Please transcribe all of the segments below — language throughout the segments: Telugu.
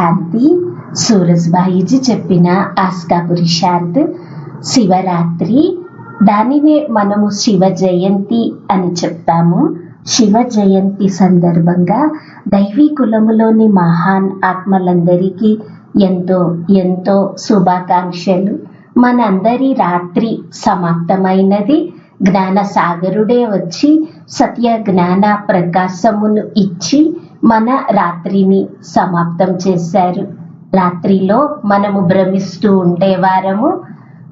శాంతి. సూరజ్బాయిజీ చెప్పిన ఆస్కా పురుషార్థ్ శివరాత్రి. దానినే మనము శివ జయంతి అని చెప్తాము శివ జయంతి సందర్భంగా దైవీ కులములోని మహాన్ ఆత్మలందరికీ ఎంతో ఎంతో శుభాకాంక్షలు. మనందరి రాత్రి సమాప్తమైనది. జ్ఞాన సాగరుడే వచ్చి సత్య జ్ఞాన ప్రకాశమును ఇచ్చి మన రాత్రిని సమాప్తం చేశారు. రాత్రిలో మనము భ్రమిస్తూ ఉండేవారము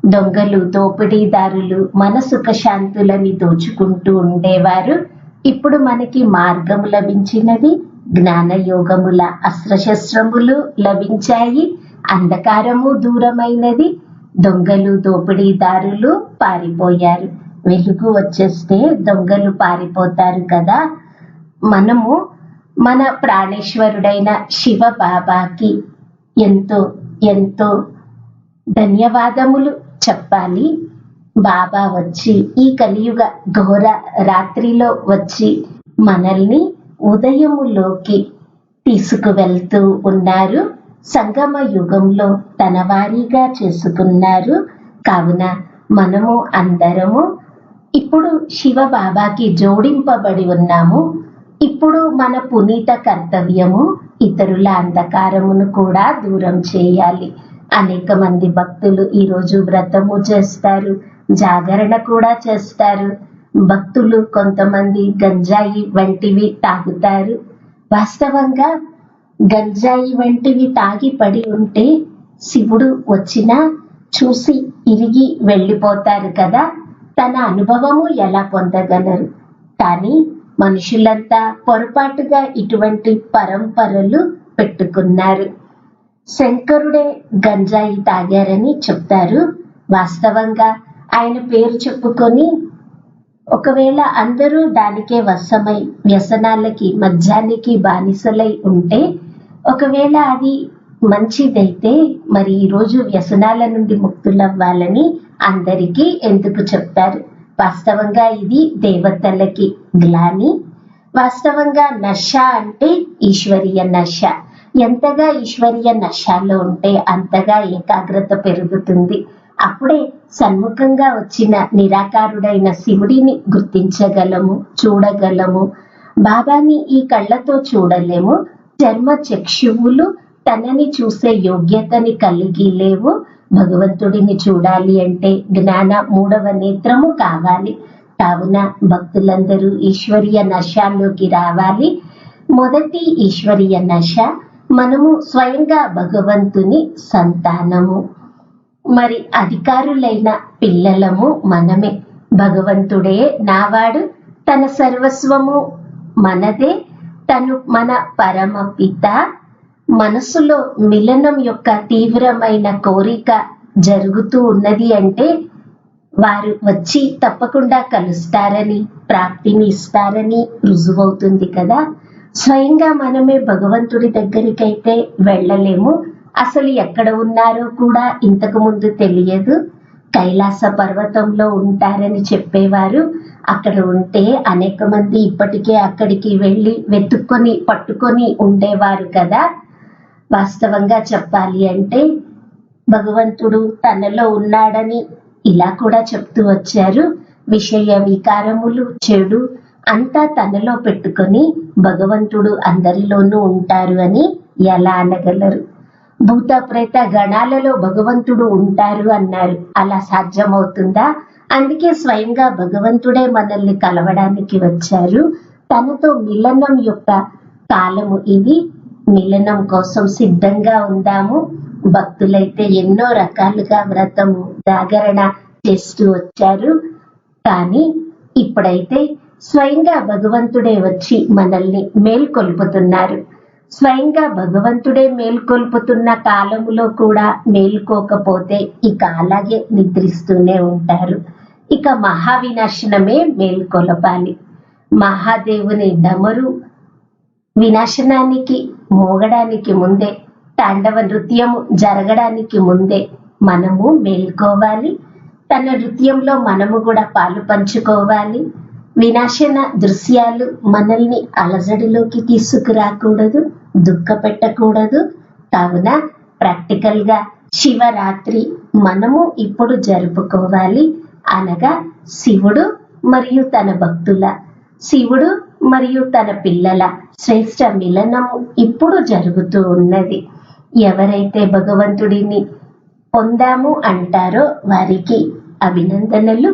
దొంగలు దోపిడీదారులు మన సుఖశాంతులని దోచుకుంటూ ఉండేవారు. ఇప్పుడు మనకి మార్గము లభించినది జ్ఞాన యోగముల అస్త్రశస్త్రములు లభించాయి. అంధకారము దూరమైనది దొంగలు దోపిడీదారులు పారిపోయారు. వెలుగు వచ్చేస్తే దొంగలు పారిపోతారు కదా. మనము మన ప్రాణేశ్వరుడైన శివ బాబాకి ఎంతో ఎంతో ధన్యవాదములు చెప్పాలి. బాబా వచ్చి ఈ కలియుగ ఘోర రాత్రిలో వచ్చి మనల్ని ఉదయములోకి తీసుకువెళ్తూ ఉన్నారు. సంగమ యుగంలో తన వారీగా చేసుకున్నారు. కావున మనము అందరము ఇప్పుడు శివ బాబాకి జోడింపబడి ఉన్నాము. ఇప్పుడు మన పునీత కర్తవ్యము ఇతరుల అంధకారమును కూడా దూరం చేయాలి. అనేక మంది భక్తులు ఈరోజు వ్రతము చేస్తారు జాగరణ కూడా చేస్తారు. భక్తులు కొంతమంది గంజాయి వంటివి తాగుతారు. వాస్తవంగా గంజాయి వంటివి తాగి పడి ఉంటే శివుడు వచ్చినా చూసి ఇరిగి వెళ్ళిపోతారు కదా తన అనుభవము ఎలా పొందగలరు? కానీ మనుషులంతా పొరపాటుగా ఇటువంటి పరంపరలు పెట్టుకున్నారు. శంకరుడే గంజాయి తాగారని చెప్తారు. వాస్తవంగా ఆయన పేరు చెప్పుకొని ఒకవేళ అందరూ దానికే వశమై వ్యసనాలకి మద్యానికి బానిసలై ఉంటే ఒకవేళ అది మంచిదైతే మరి ఈరోజు వ్యసనాల నుండి ముక్తులవ్వాలని అందరికీ ఎందుకు చెప్తారు? వాస్తవంగా ఇది దేవతలకి గ్లాని. వాస్తవంగా నష అంటే ఈశ్వరీయ నష. ఎంతగా ఈశ్వరీయ నషాల్లో ఉంటే అంతగా ఏకాగ్రత పెరుగుతుంది. అప్పుడే సన్ముఖంగా వచ్చిన నిరాకారుడైన శివుడిని గుర్తించగలము చూడగలము. బాబాని ఈ కళ్ళతో చూడలేము. చర్మ చక్షువులు తనని చూసే యోగ్యతని కలిగి లేవు. భగవంతుడిని చూడాలి అంటే జ్ఞాన మూడవ నేత్రము కావాలి. కావున భక్తులందరూ ఈశ్వరీయ నశాల్లోకి రావాలి. మొదటి ఈశ్వరీయ నశ మనము స్వయంగా భగవంతుని సంతానము. మరి అధికారులైన పిల్లలము మనమే. భగవంతుడే నావాడు తన సర్వస్వము మనదే. తను మన పరమ పిత మనసులో మిలనం యొక్క తీవ్రమైన కోరిక జరుగుతూ ఉన్నది అంటే వారు వచ్చి తప్పకుండా కలుస్తారని ప్రాప్తిని ఇస్తారని రుజువవుతుంది కదా. స్వయంగా మనమే భగవంతుడి దగ్గరికైతే వెళ్ళలేము. అసలు ఎక్కడ ఉన్నారో కూడా ఇంతకు ముందు తెలియదు. కైలాస పర్వతంలో ఉంటారని చెప్పేవారు. అక్కడ ఉంటే అనేక మంది ఇప్పటికే అక్కడికి వెళ్ళి వెతుక్కొని పట్టుకొని ఉండేవారు కదా. వాస్తవంగా చెప్పాలి అంటే భగవంతుడు తనలో ఉన్నాడని ఇలా కూడా చెప్తూ వచ్చారు. విషయ వికారములు చెడు అంతా తనలో పెట్టుకొని భగవంతుడు అందరిలోనూ ఉంటారు అని ఎలా అనగలరు? భూత ప్రేత గణాలలో భగవంతుడు ఉంటారు అన్నారు. అలా సాధ్యమవుతుందా? అందుకే స్వయంగా భగవంతుడే మనల్ని కలవడానికి వచ్చారు. తనతో మిలనం యొక్క కాలము ఇది. మిలనం కోసం సిద్ధంగా ఉందాము. భక్తులైతే ఎన్నో రకాలుగా వ్రతము జాగరణ చేస్తూ వచ్చారు. కానీ ఇప్పుడైతే స్వయంగా భగవంతుడే వచ్చి మనల్ని మేల్కొల్పుతున్నారు. స్వయంగా భగవంతుడే మేల్కొల్పుతున్న కాలములో కూడా మేల్కోకపోతే ఇక అలాగే నిద్రిస్తూనే ఉంటారు. ఇక మహావినాశనమే మేల్కొలపాలి. మహాదేవుని డమరు వినాశనానికి మోగడానికి ముందే తాండవ నృత్యము జరగడానికి ముందే మనము మేల్కోవాలి. తన నృత్యంలో మనము కూడా పాలు పంచుకోవాలి. వినాశన దృశ్యాలు మనల్ని అలజడిలోకి తీసుకురాకూడదు దుఃఖ పెట్టకూడదు కావున ప్రాక్టికల్గా శివరాత్రి మనము ఇప్పుడు జరుపుకోవాలి అనగా శివుడు మరియు తన భక్తుల. శివుడు మరియు తన పిల్లల శ్రేష్ట మిలనము ఇప్పుడు జరుగుతూ ఉన్నది. ఎవరైతే భగవంతుడిని పొందాము అంటారో వారికి అభినందనలు.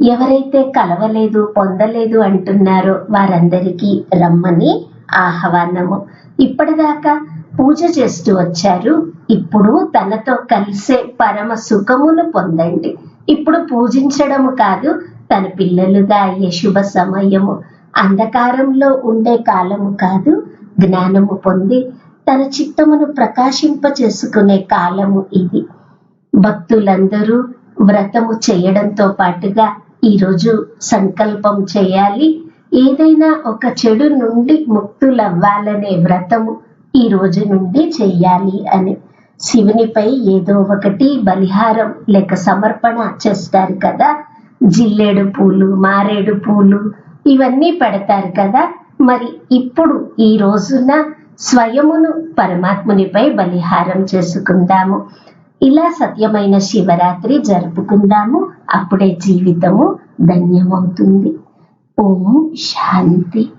ఎవరైతే కలవలేదు పొందలేదు అంటున్నారో వారందరికీ రమ్మని ఆహ్వానము. ఇప్పటిదాకా పూజ చేస్తూ వచ్చారు. ఇప్పుడు తనతో కలిసే పరమ సుఖమును పొందండి. ఇప్పుడు పూజించడము కాదు తన పిల్లలుగా అయ్యే శుభ సమయము అంధకారంలో ఉండే కాలము కాదు జ్ఞానము పొంది తన చిత్తమును ప్రకాశింప చేసుకునే కాలము ఇది. భక్తులందరూ వ్రతము చేయడంతో పాటుగా ఈరోజు సంకల్పం చేయాలి. ఏదైనా ఒక చెడు నుండి ముక్తులవ్వాలనే వ్రతము ఈ రోజు నుండి చేయాలి అని. శివునిపై ఏదో ఒకటి బలిహారం లేక సమర్పణ చేస్తారు కదా. జిల్లేడు పూలు మారేడు పూలు ఇవన్నీ పెడతారు కదా. మరి ఇప్పుడు ఈ రోజున స్వయమును పరమాత్మునిపై బలిహారం చేసుకుందాము. ఇలా సత్యమైన శివరాత్రి జరుపుకుందాము. అప్పుడే జీవితము ధన్యమవుతుంది. ఓం శాంతి.